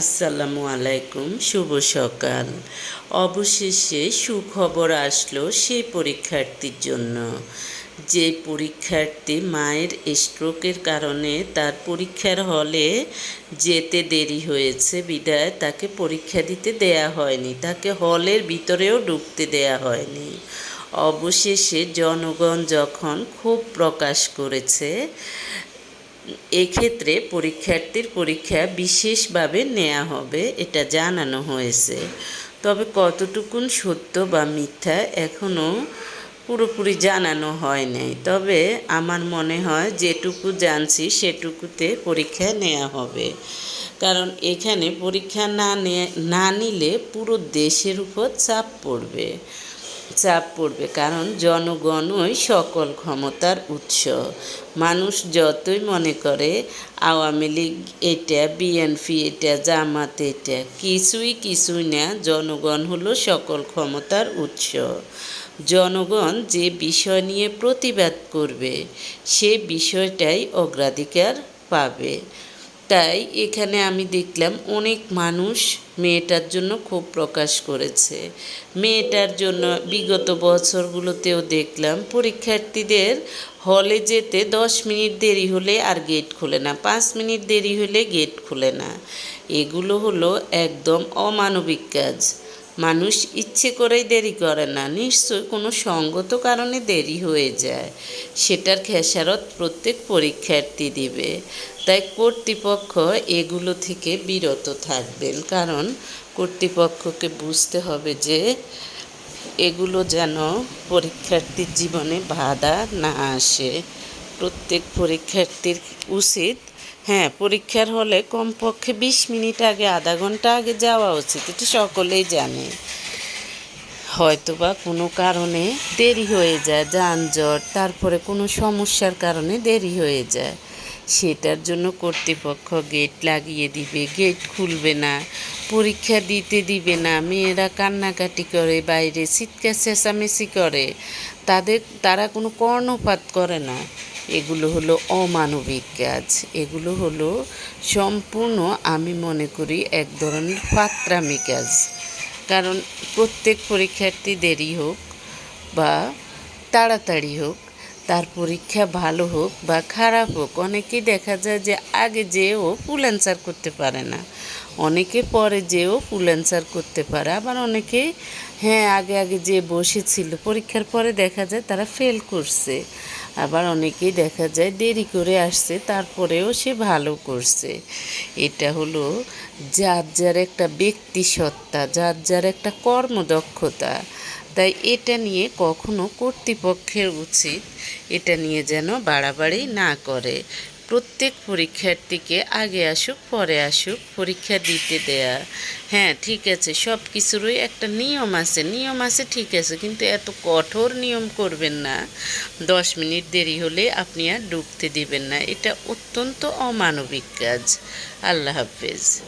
আসসালামু আলাইকুম, শুভ সকাল। অবশেষে সুখবর আসলো সেই পরীক্ষার্থীর জন্য। যে পরীক্ষার্থী মায়ের স্ট্রোকের কারণে তার পরীক্ষার হলে যেতে দেরি হয়েছে, বিদায় তাকে পরীক্ষা দিতে দেয়া হয়নি। তাকে হলের ভিতরেও ঢুকতে দেয়া হয়নি। অবশেষে জনগণ যখন ক্ষোভ প্রকাশ করেছে এক্ষেত্রে পরীক্ষার্থীর পরীক্ষা বিশেষভাবে নেওয়া হবে, এটা জানানো হয়েছে। তবে কতটুকুন সত্য বা মিথ্যা এখনও পুরোপুরি জানানো হয় নাই। তবে আমার মনে হয় যেটুকু জানছি সেটুকুতে পরীক্ষা নেওয়া হবে। কারণ এখানে পরীক্ষা না না নিলে পুরো দেশের উপর চাপ পড়বে। চাপ পড়বে, কারণ জনগণই সকল ক্ষমতার উৎস। মানুষ যতই মনে করে, আওয়ামী লীগ এটা, বিএনপি এটা, জামাত এটা, কিছুই কিছুই না, জনগণ হলো সকল ক্ষমতার উৎস। জনগণ যে বিষয় নিয়ে প্রতিবাদ করবে, সে বিষয়টাই অগ্রাধিকার পাবে। তাই এখানে আমি দেখলাম অনেক মানুষ মেয়েটার জন্য ক্ষোভ প্রকাশ করেছে। মেয়েটার জন্য বিগত বছরগুলোতেও দেখলাম পরীক্ষার্থীদের হলে যেতে দশ মিনিট দেরি হলে আর গেট খুলে না, পাঁচ মিনিট দেরি হলে গেট খুলে না। এগুলো হলো একদম অমানবিক কাজ। মানুষ ইচ্ছে করেই দেরি করে না। নিশ্চয় কোনো সঙ্গত কারণে দেরি হয়ে যায়। সেটার খেসারত প্রত্যেক পরীক্ষার্থী দিবে। তাই কর্তৃপক্ষ এগুলো থেকে বিরত থাকবেন। কারণ কর্তৃপক্ষকে বুঝতে হবে যে এগুলো যেন পরীক্ষার্থীর জীবনে বাধা না আসে। প্রত্যেক পরীক্ষার্থীর উচিত হ্যাঁ পরীক্ষার হলে কমপক্ষে বিশ মিনিট আগে, আধা ঘণ্টা আগে যাওয়া উচিত, এটা সকলেই জানে। হয়তোবা কোনো কারণে দেরি হয়ে যায়, যানজট, তারপরে কোনো সমস্যার কারণে দেরি হয়ে যায়। সেটার জন্য কর্তৃপক্ষ গেট লাগিয়ে দিবে গেট খুলবে না, পরীক্ষা দিতে দিবে না, মেয়েরা কান্নাকাটি করে, বাইরে চিৎকার চেঁচামেচি করে। তাদের, তারা কোনো কর্ণপাত করে না। এগুলো হলো অমানবিক কাজ। এগুলো হলো সম্পূর্ণ আমি মনে করি এক ধরনের ফাত্রামি কাজ। কারণ প্রত্যেক পরীক্ষার্থী দেরি হোক বা তাড়াতাড়ি হোক, তার পরীক্ষা ভালো হোক বা খারাপ হোক অনেকেই দেখা যায় যে আগে যেও ফুল অ্যান্সার করতে পারে না। অনেকে পরে যেও ফুল অ্যান্সার করতে পারে। আবার অনেকে হ্যাঁ আগে আগে যে বসেছিল, পরীক্ষার পরে দেখা যায় তারা ফেল করছে। আবার অনেকেই দেখা যায় দেরি করে আসছে, তারপরেও সে ভালো করছে। এটা হলো যার যার একটা ব্যক্তি সত্তা যার যার একটা কর্মদক্ষতা। তাই এটা নিয়ে কখনো কর্তৃপক্ষের উচিত এটা নিয়ে যেন বাড়াবাড়ি না করে। প্রত্যেক পরীক্ষার্থীকে আগে আসুক, পরে আসুক, পরীক্ষা দিতে দেয়া। হ্যাঁ ঠিক আছে সব কিছুরই একটা নিয়ম আছে নিয়ম আছে, ঠিক আছে, কিন্তু এত কঠোর নিয়ম করবেন না। দশ মিনিট দেরি হলে আপনি আর ঢুকতে দিবেন না, এটা অত্যন্ত অমানবিক কাজ। আল্লাহ হাফেজ।